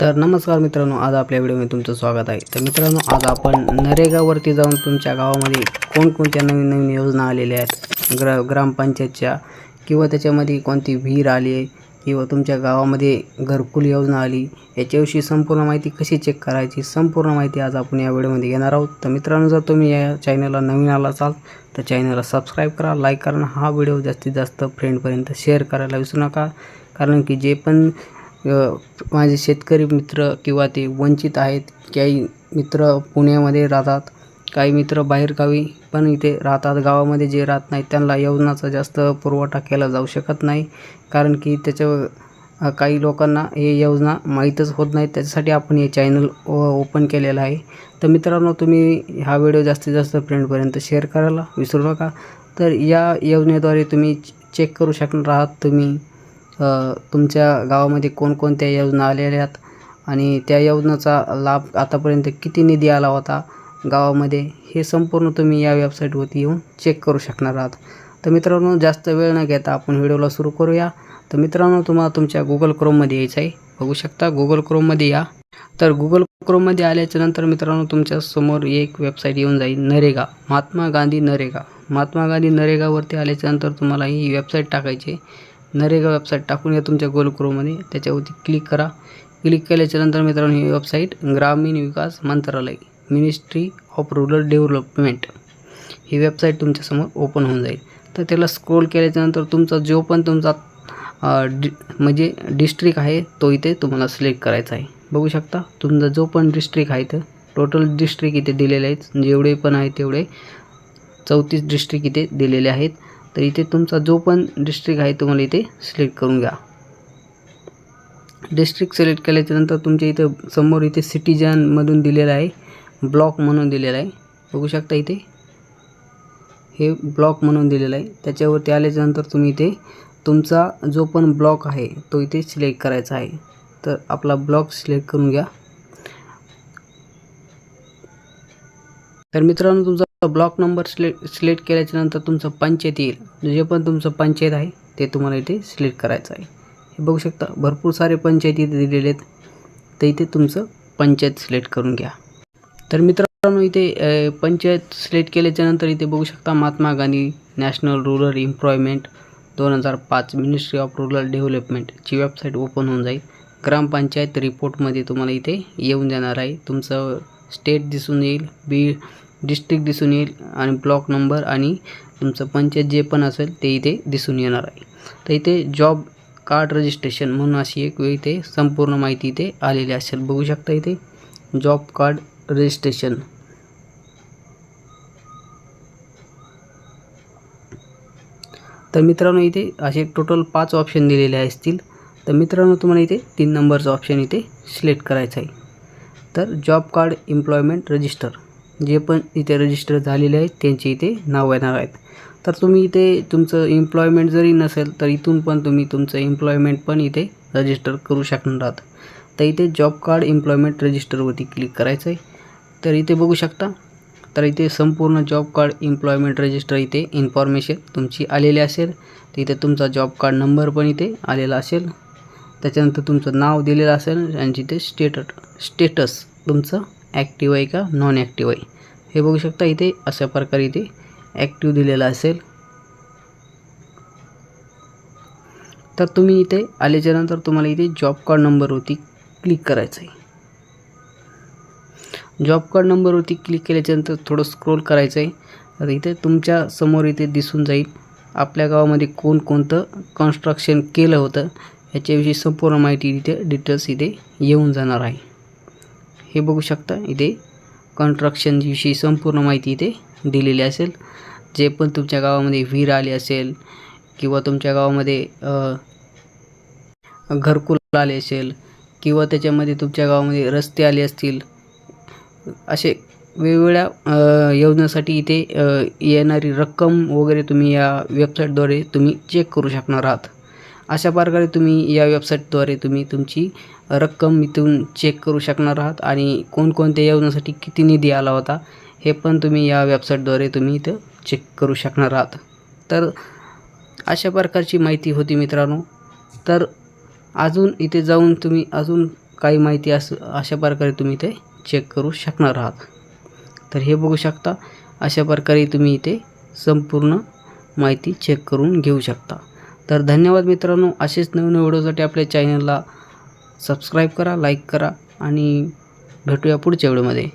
तर नमस्कार मित्रांनो आज आपल्या व्हिडिओमध्ये तुमचं स्वागत आहे. तर मित्रांनो आज आपण नरेगावरती जाऊन तुमच्या गावामध्ये कोणकोणत्या नवीन नवीन योजना आलेल्या आहेत? ग्र ग्रामपंचायतच्या किंवा त्याच्यामध्ये कोणती विहीर आली आहे? किंवा तुमच्या गावामध्ये घरकुल योजना आली? याच्याविषयी संपूर्ण माहिती कशी चेक करायची? संपूर्ण माहिती आज आपण या व्हिडिओमध्ये घेणार आहोत. तर मित्रांनो जर तुम्ही या चॅनलला नवीन आला असाल तर चॅनलला सबस्क्राईब करा लाईक करा हा व्हिडिओ जास्तीत जास्त फ्रेंडपर्यंत शेअर करायला विसरू नका. कारण की जे पण माझे शेतकरी मित्र किंवा ते वंचित आहेत काही मित्र पुण्यामध्ये राहतात काही मित्र बाहेरगावी पण इथे राहतात. गावामध्ये जे राहत नाहीत त्यांना योजनाचा जास्त पुरवठा केला जाऊ शकत नाही. कारण की त्याच्या काही लोकांना हे योजना माहीतच होत नाही. त्याच्यासाठी आपण हे चॅनल ओपन केलेलं आहे. तर मित्रांनो तुम्ही हा व्हिडिओ जास्तीत जास्त फ्रेंडपर्यंत शेअर करायला विसरू नका. तर या योजनेद्वारे तुम्ही चेक करू शकणार आहात. तुम्ही तुमच्या गावामध्ये कोणकोणत्या योजना आलेल्या आहेत? आणि त्या योजनेचा लाभ आतापर्यंत किती निधी आला होता गावामध्ये? हे संपूर्ण तुम्ही या वेबसाईटवरती येऊन चेक करू शकणार आहात. तर मित्रांनो जास्त वेळ न घेता आपण व्हिडिओला सुरू करूया. तर मित्रांनो तुम्हाला तुमच्या गुगल क्रोममध्ये यायचं आहे. बघू शकता गुगल क्रोममध्ये या. तर गुगल क्रोममध्ये आल्याच्यानंतर मित्रांनो तुमच्यासमोर एक वेबसाईट येऊन जाईल नरेगा. महात्मा गांधी नरेगा. महात्मा गांधी नरेगावरती आल्याच्यानंतर तुम्हाला ही वेबसाईट टाकायची आहे. नरेगा वेबसाईट टाकून या तुमच्या गोल क्रोममध्ये त्याच्यावरती क्लिक करा. क्लिक केल्याच्यानंतर मित्रांनो ही वेबसाईट ग्रामीण विकास मंत्रालय मिनिस्ट्री ऑफ रुरल डेव्हलपमेंट ही वेबसाईट तुमच्यासमोर ओपन होऊन जाईल. तर त्याला स्क्रोल केल्याच्यानंतर तुमचा जो पण तुमचा डि म्हणजे डिस्ट्रिक्ट आहे तो इथे तुम्हाला सिलेक्ट करायचा आहे. बघू शकता तुमचा जो पण डिस्ट्रिक्ट आहे तर टोटल डिस्ट्रिक्ट इथे दिलेले आहेत. जेवढे पण आहेत तेवढे चौतीस डिस्ट्रिक्ट इथे दिलेले आहेत. तर इथे तुमचा जो पण डिस्ट्रिक्ट आहे तुम्हाला इथे सिलेक्ट करून घ्या. डिस्ट्रिक्ट सिलेक्ट केल्याच्यानंतर तुमच्या इथं समोर इथे सिटीजनमधून दिलेलं आहे ब्लॉक म्हणून दिलेलं आहे. बघू शकता इथे? हे ब्लॉक म्हणून दिलेलं आहे. त्याच्यावरती आल्याच्यानंतर तुम्ही इथे तुमचा जो पण ब्लॉक आहे तो इथे सिलेक्ट करायचा आहे. तर आपला ब्लॉक सिलेक्ट करून घ्या. तर मित्रांनो तुमचा ब्लॉक नंबर सिलेक्ट सिलेक्ट केल्याच्यानंतर तुमचं पंचायत येईल. जे पण तुमचं पंचायत आहे ते तुम्हाला इथे सिलेक्ट करायचं आहे. हे बघू शकता भरपूर सारे पंचायती इथे दिलेले आहेत. तर इथे तुमचं पंचायत सिलेक्ट करून घ्या. तर मित्रांनो इथे पंचायत सिलेक्ट केल्याच्यानंतर इथे बघू शकता Mahatma Gandhi national rural employment दोन हजार पाच मिनिस्ट्री ऑफ रुरल डेव्हलपमेंटची वेबसाईट ओपन होऊन जाईल. ग्रामपंचायत रिपोर्टमध्ये तुम्हाला इथे येऊन जाणार आहे. तुमचं स्टेट दिसून येईल. बी डिस्ट्रिक्ट दिसून येईल आणि ब्लॉक नंबर आणि तुमचं पंचायत जे पण असेल ते इथे दिसून येणार आहे. तर इथे जॉब कार्ड रजिस्ट्रेशन म्हणून अशी एक वेळ इथे संपूर्ण माहिती इथे आलेली असेल. बघू शकता इथे जॉब कार्ड रजिस्ट्रेशन. तर मित्रांनो इथे असे टोटल पाच ऑप्शन दिलेले असतील. तर मित्रांनो तुम्हाला इथे तीन नंबरचं ऑप्शन इथे सिलेक्ट करायचं आहे. तर जॉब कार्ड एम्प्लॉयमेंट रजिस्टर. जे पण इथे रजिस्टर झालेले आहेत त्यांचे इथे नाव येणार आहेत. तर तुम्ही इथे तुमचं एम्प्लॉयमेंट जरी नसेल तर इथून पण तुम्ही तुमचं एम्प्लॉयमेंट पण इथे रजिस्टर करू शकणार आहात. तर इथे जॉब कार्ड एम्प्लॉयमेंट रजिस्टरवरती क्लिक करायचं आहे. तर इथे बघू शकता. तर इथे संपूर्ण जॉब कार्ड एम्प्लॉयमेंट रजिस्टर इथे इन्फॉर्मेशन तुमची आलेली असेल. तर इथे तुमचा जॉब कार्ड नंबर पण इथे आलेला असेल. त्याच्यानंतर तुमचं नाव दिलेलं असेल आणि तिथे स्टेटस स्टेटस तुमचं ॲक्टिव्ह आहे का? नॉन ॲक्टिव्ह आहे. हे बघू शकता इथे अशा प्रकारे इथे ॲक्टिव्ह दिलेलं असेल. तर तुम्ही इथे आल्याच्यानंतर तुम्हाला इथे जॉब कार्ड नंबरवरती क्लिक करायचं आहे जॉब कार्ड नंबरवरती क्लिक केल्याच्यानंतर थोडं स्क्रोल करायचं आहे तर इथे तुमच्यासमोर इथे दिसून जाईल आपल्या गावामध्ये कोणकोणतं कन्स्ट्रक्शन केलं होतं याच्याविषयी संपूर्ण माहिती इथे डिटेल्स इथे येऊन जाणार आहे. हे बघू शकता इथे कन्स्ट्रक्शनविषयी संपूर्ण माहिती इथे दिलेली असेल. जे पण तुमच्या गावामध्ये विहीर आली असेल किंवा तुमच्या गावामध्ये घरकुल आले असेल किंवा त्याच्यामध्ये तुमच्या गावामध्ये रस्ते आले असतील असे वेगवेगळ्या योजनेसाठी इथे येणारी रक्कम वगैरे तुम्ही या वेबसाईटद्वारे तुम्ही चेक करू शकणार आहात. अशा प्रकारे तुम्ही या वेबसाईटद्वारे तुम्ही तुमची रक्कम इथून चेक करू शकणार आहात आणि कोणकोणत्या योजनेसाठी किती निधी आला होता हे पण तुम्ही या वेबसाईटद्वारे तुम्ही इथं चेक करू शकणार आहात. तर अशा प्रकारची माहिती होती मित्रांनो. तर अजून इथे जाऊन तुम्ही अजून काही माहिती अस अशा प्रकारे तुम्ही ते चेक करू शकणार आहात. तर हे बघू शकता अशा प्रकारे तुम्ही इथे संपूर्ण माहिती चेक करून घेऊ शकता. तर धन्यवाद मित्रांनो. असेच नवीन व्हिडिओसाठी आपल्या चॅनलला सबस्क्राईब करा लाईक करा आणि भेटूया पुढच्या व्हिडिओमध्ये.